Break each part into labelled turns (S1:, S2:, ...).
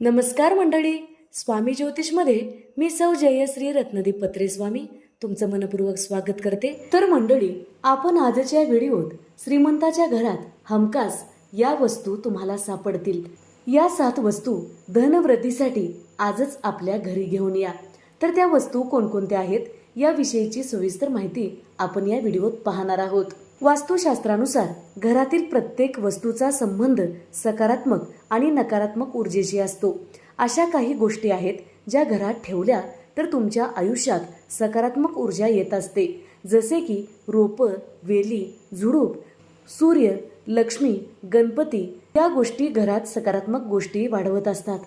S1: नमस्कार मंडळी. स्वामी ज्योतिषमध्ये मी सौ जयश्री रत्नदीप पत्रे स्वामी तुमचं मनपूर्वक स्वागत करते. तर मंडळी आपण आजच्या व्हिडिओत श्रीमंताच्या घरात हमखास या वस्तू तुम्हाला सापडतील. या सात वस्तू धनवृद्धीसाठी आजच आपल्या घरी घेऊन या. तर त्या वस्तू कोणकोणत्या आहेत याविषयीची सविस्तर माहिती आपण या व्हिडिओत पाहणार आहोत. वास्तुशास्त्रानुसार घरातील प्रत्येक वस्तूचा संबंध सकारात्मक आणि नकारात्मक ऊर्जेशी असतो. अशा काही गोष्टी आहेत ज्या घरात ठेवल्या तर तुमच्या आयुष्यात सकारात्मक ऊर्जा येत असते. जसे की रोपं वेली झुडूप सूर्य लक्ष्मी गणपती या गोष्टी घरात सकारात्मक गोष्टी वाढवत असतात.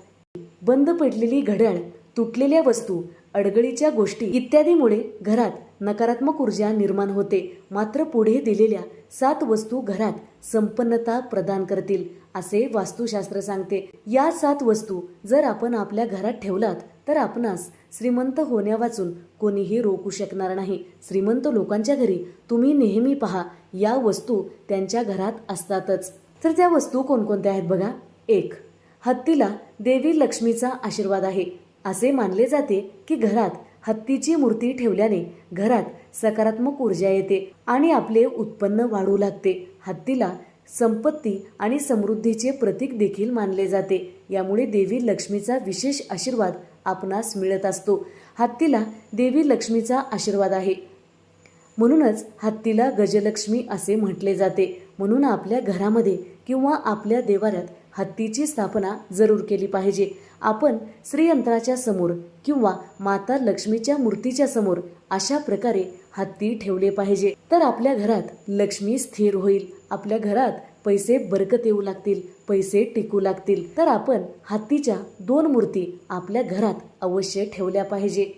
S1: बंद पडलेली घड्याळ तुटलेल्या वस्तू अडगळीच्या गोष्टी इत्यादीमुळे घरात नकारात्मक ऊर्जा निर्माण होते. मात्र पुढे दिलेल्या सात वस्तू घरात संपन्नता प्रदान करतील असे वास्तुशास्त्र सांगते. या सात वस्तू जर आपण आपल्या घरात ठेवलात तर आपणास श्रीमंत होण्या वाचून कोणीही रोखू शकणार नाही. श्रीमंत लोकांच्या घरी तुम्ही नेहमी पहा या वस्तू त्यांच्या घरात असतातच. तर त्या वस्तू कोणकोणत्या आहेत बघा? एक हत्तीला देवी लक्ष्मीचा आशीर्वाद आहे. असे मानले जाते की घरात हत्तीची मूर्ती ठेवल्याने घरात सकारात्मक ऊर्जा येते आणि आपले उत्पन्न वाढू लागते. हत्तीला संपत्ती आणि समृद्धीचे प्रतीक देखील मानले जाते. यामुळे देवी लक्ष्मीचा विशेष आशीर्वाद आपणास मिळत असतो. हत्तीला देवी लक्ष्मीचा आशीर्वाद आहे. म्हणूनच हत्तीला गजलक्ष्मी असे म्हटले जाते. म्हणून आपल्या घरामध्ये किंवा आपल्या देवाऱ्यात हत्तीची स्थापना जरूर केली पाहिजे. आपण श्रीयंत्राच्या समोर किंवा माता लक्ष्मीच्या मूर्तीच्या समोर अशा प्रकारे हत्ती ठेवले पाहिजे. तर आपल्या घरात लक्ष्मी स्थिर होईल. आपल्या घरात पैसे बरकत येऊ लागतील पैसे टिकू लागतील. तर आपण हत्तीच्या दोन मूर्ती आपल्या घरात अवश्य ठेवल्या पाहिजे.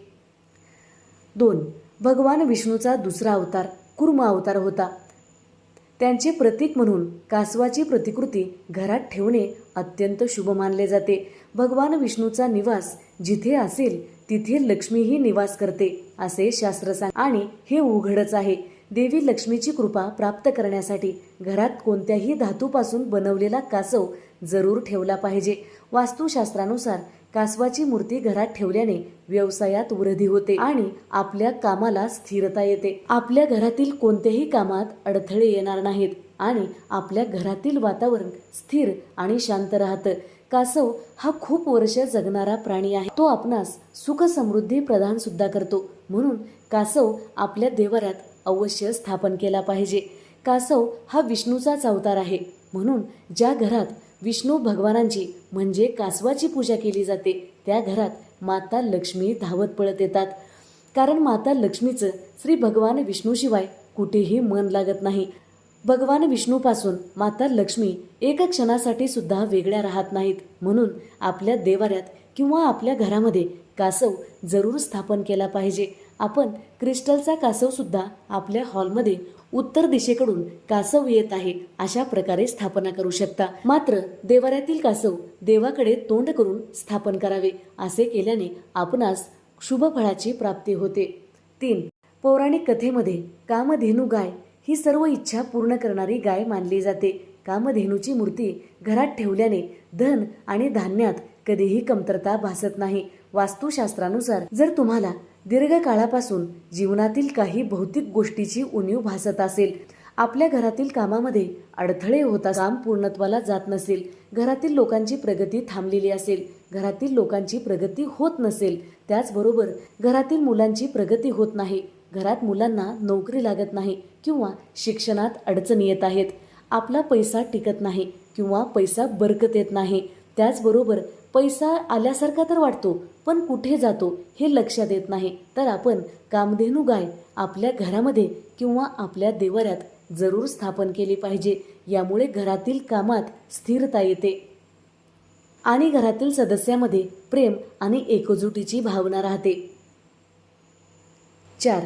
S1: दोन भगवान विष्णूचा दुसरा अवतार कुर्म अवतार होता. त्यांचे प्रतीक म्हणून कासवाची प्रतिकृती घरात ठेवणे अत्यंत शुभ मानले जाते. भगवान विष्णूचा निवास जिथे असेल तिथे लक्ष्मीही निवास करते असे शास्त्र सांग आणि हे उघडच आहे. देवी लक्ष्मीची कृपा प्राप्त करण्यासाठी घरात कोणत्याही धातूपासून बनवलेला कासव जरूर ठेवला पाहिजे. वास्तुशास्त्रानुसार कासवाची मूर्ती घरात ठेवल्याने व्यवसायात वृद्धी होते आणि आपल्या कामाला स्थिरता येते. आपल्या घरातील कोणत्याही कामात अडथळे येणार नाहीत आणि आपल्या घरातील वातावरण स्थिर आणि शांत राहतं. कासव हा खूप वर्ष जगणारा प्राणी आहे. तो आपणास सुख समृद्धी प्रदान सुद्धा करतो. म्हणून कासव आपल्या देवाऱ्यात अवश्य स्थापन केला पाहिजे. कासव हा विष्णूचाच अवतार आहे. म्हणून ज्या घरात विष्णू भगवानांची म्हणजे कासवाची पूजा केली जाते. त्या घरात माता लक्ष्मी धावत पळत येतात. कारण माता लक्ष्मीचं श्री भगवान विष्णूशिवाय कुठेही मन लागत नाही. भगवान विष्णूपासून माता लक्ष्मी एक क्षणासाठी सुद्धा वेगळ्या राहत नाहीत. म्हणून आपल्या देवाऱ्यात किंवा आपल्या घरामध्ये कासव जरूर स्थापन केला पाहिजे. आपण क्रिस्टलचा कासवसुद्धा आपल्या हॉलमध्ये उत्तर दिशेकडून कासव येत आहे अशा प्रकारे स्थापना करू शकता. मात्र देवाऱ्यातील कासव देवाकडे तोंड करून स्थापन करावे असे केल्याने आपणास शुभ फळाची प्राप्ती होते. तीन. पौराणिक कथेमध्ये कामधेनू गाय ही सर्व इच्छा पूर्ण करणारी गाय मानली जाते. कामधेनूची मूर्ती घरात ठेवल्याने धन आणि धान्यात कधीही कमतरता भासत नाही. वास्तुशास्त्रानुसार जर तुम्हाला दीर्घकाळापासून जीवनातील काही भौतिक गोष्टीची उणीव भासत असेल. आपल्या घरातील कामामध्ये अडथळे होता काम पूर्णत्वाला जात नसेल. घरातील लोकांची प्रगती थांबलेली असेल. घरातील लोकांची प्रगती होत नसेल. त्याचबरोबर घरातील मुलांची प्रगती होत नाही. घरात मुलांना नोकरी लागत नाही किंवा शिक्षणात अडचणी येत आहेत. आपला पैसा टिकत नाही किंवा पैसा बरकत येत नाही. त्याचबरोबर पैसा आल्यासारखा तर वाटतो पण कुठे जातो हे लक्षात येत नाही. तर आपण कामधेनू गाय आपल्या घरामध्ये किंवा आपल्या देवाऱ्यात जरूर स्थापन केली पाहिजे. यामुळे घरातील कामात स्थिरता येते. आणि घरातील सदस्यामध्ये प्रेम आणि एकजुटीची भावना राहते. चार.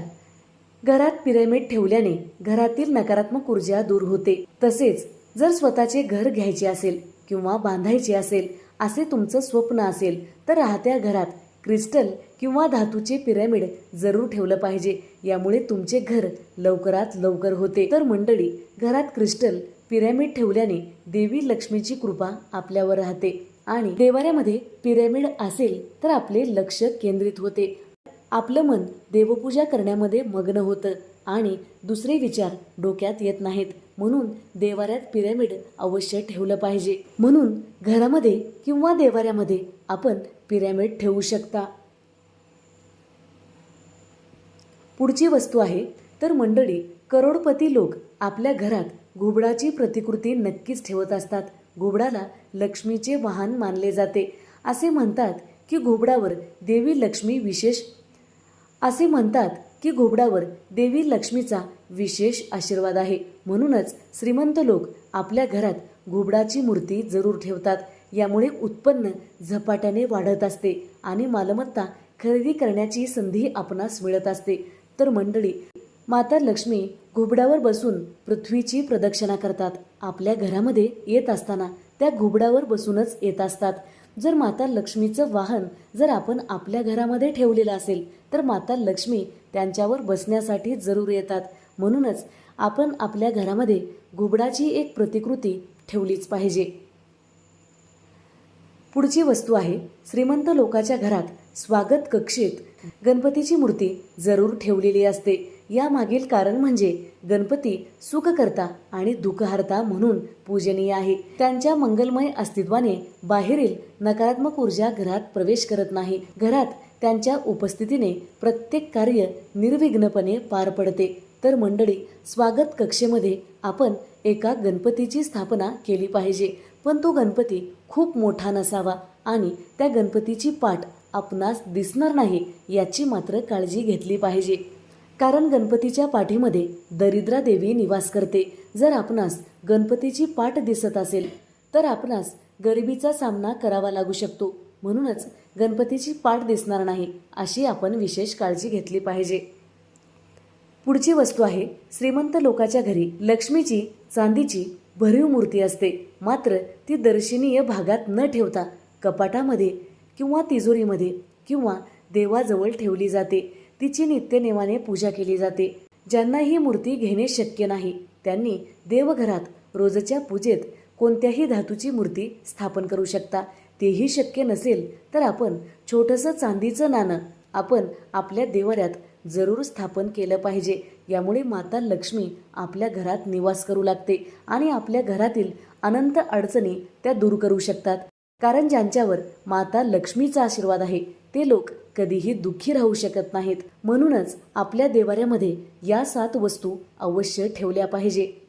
S1: घरात पिरॅमिड ठेवल्याने घरातील नकारात्मक ऊर्जा दूर होते. तसेच जर स्वतःचे घर घ्यायचे असेल किंवा बांधायचे असेल असे तुमचं स्वप्न असेल तर राहत्या घरात क्रिस्टल किंवा धातूचे पिरॅमिड जरूर ठेवलं पाहिजे. यामुळे तुमचे घर लवकरात लवकर होते. तर मंडळी घरात क्रिस्टल पिरॅमिड ठेवल्याने देवी लक्ष्मीची कृपा आपल्यावर राहते आणि देवाऱ्यामध्ये पिरॅमिड असेल तर आपले लक्ष केंद्रित होते. आपलं मन देवपूजा करण्यामध्ये मग्न होतं आणि दुसरे विचार डोक्यात येत नाहीत. म्हणून देवाऱ्यात पिरॅमिड अवश्य ठेवलं पाहिजे. म्हणून घरामध्ये किंवा देवाऱ्यामध्ये आपण पिरॅमिड ठेवू शकता. पुढची वस्तू आहे तर मंडळी करोडपती लोक आपल्या घरात घुबडाची प्रतिकृती नक्कीच ठेवत असतात. घुबडाला लक्ष्मीचे वाहन मानले जाते. असे म्हणतात की घुबडावर देवी लक्ष्मी विशेष असे म्हणतात की घुबडावर देवी लक्ष्मीचा विशेष आशीर्वाद आहे. म्हणूनच श्रीमंत लोक आपल्या घरात घुबडाची मूर्ती जरूर ठेवतात. यामुळे उत्पन्न झपाट्याने वाढत असते आणि मालमत्ता खरेदी करण्याची संधी आपणास मिळत असते. तर मंडळी माता लक्ष्मी घुबडावर बसून पृथ्वीची प्रदक्षिणा करतात. आपल्या घरामध्ये येत असताना त्या घुबडावर बसूनच येत असतात. जर माता लक्ष्मीचं वाहन जर आपण आपल्या घरामध्ये ठेवलेलं असेल तर माता लक्ष्मी त्यांच्यावर बसण्यासाठी जरूर येतात. म्हणूनच आपण आपल्या घरामध्ये घुबडाची एक प्रतिकृती ठेवलीच पाहिजे. पुढची वस्तू आहे श्रीमंत लोकाच्या घरात स्वागत कक्षेत गणपतीची मूर्ती जरूर ठेवलेली असते. यामागील कारण म्हणजे गणपती सुखकर्ता आणि दुःखहर्ता म्हणून पूजनीय आहे. त्यांच्या मंगलमय अस्तित्वाने बाहेरील नकारात्मक ऊर्जा घरात प्रवेश करत नाही. घरात त्यांच्या उपस्थितीने प्रत्येक कार्य निर्विघ्नपणे पार पडते. तर मंडळी स्वागत कक्षेमध्ये आपण एका गणपतीची स्थापना केली पाहिजे. पण तो गणपती खूप मोठा नसावा आणि त्या गणपतीची पाठ आपणास दिसणार नाही याची मात्र काळजी घेतली पाहिजे. कारण गणपतीच्या पाठीमध्ये दरिद्रा देवी निवास करते. जर आपणास गणपतीची पाठ दिसत असेल तर आपणास गरिबीचा सामना करावा लागू शकतो. म्हणूनच गणपतीची पाठ दिसणार नाही अशी आपण विशेष काळजी घेतली पाहिजे. पुढची वस्तू आहे श्रीमंत लोकाच्या घरी लक्ष्मीची चांदीची भरीव मूर्ती असते. मात्र ती दर्शनीय भागात न ठेवता कपाटामध्ये किंवा तिजोरीमध्ये किंवा देवाजवळ ठेवली जाते. तिची नित्यनेमाने पूजा केली जाते. ज्यांना ही मूर्ती घेणे शक्य नाही त्यांनी देवघरात रोजच्या पूजेत कोणत्याही धातूची मूर्ती स्थापन करू शकता. तेही शक्य नसेल तर आपण छोटंसं चांदीचं नाणं आपण आपल्या देवाऱ्यात जरूर स्थापन केलं पाहिजे. यामुळे माता लक्ष्मी आपल्या घरात निवास करू लागते आणि आपल्या घरातील अनंत अडचणी त्या दूर करू शकतात. कारण ज्यांच्यावर माता लक्ष्मीचा आशीर्वाद आहे ते लोक कधीही दुःखी राहू शकत नाहीत. म्हणूनच आपल्या देवाऱ्यामध्ये या सात वस्तू अवश्य ठेवल्या पाहिजे.